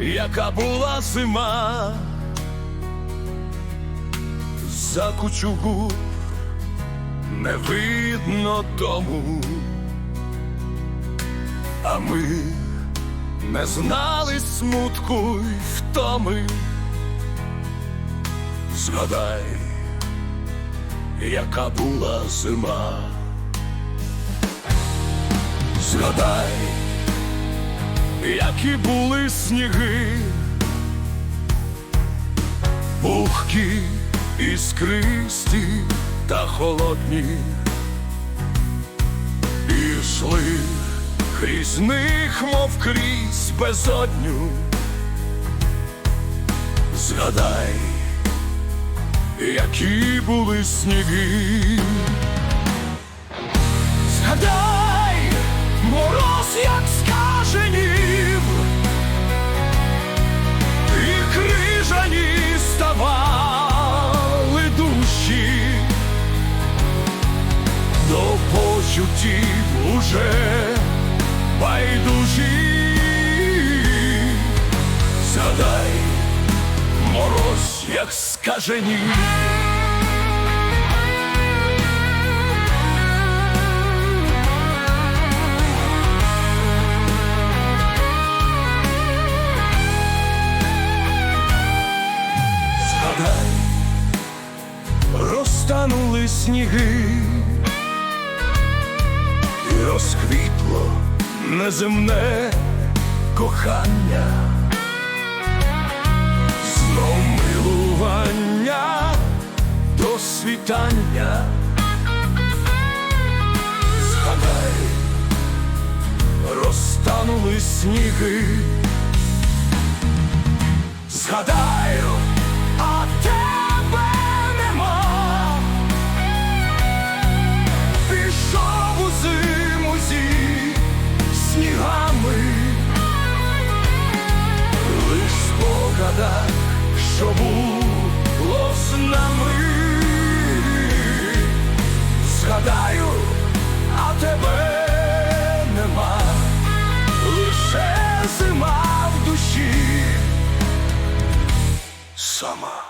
яка була зима, за кучугу не видно дому, а ми не знали смутку й втоми. Згадай, яка була зима. Згадай, які були сніги, пухкі, іскристі та холодні, Ішли крізь них, мов крізь безодню. Згадай, які були сніги. Почуттів уже байдужі. Згадай, мороз як скаженів. Згадай, розтанули сніги, неземне кохання, знов милування до світання. Згадай, розтанули сніги. Згадай, чому лоснами згадаю, а тебе нема, лише зима в душі. Сама.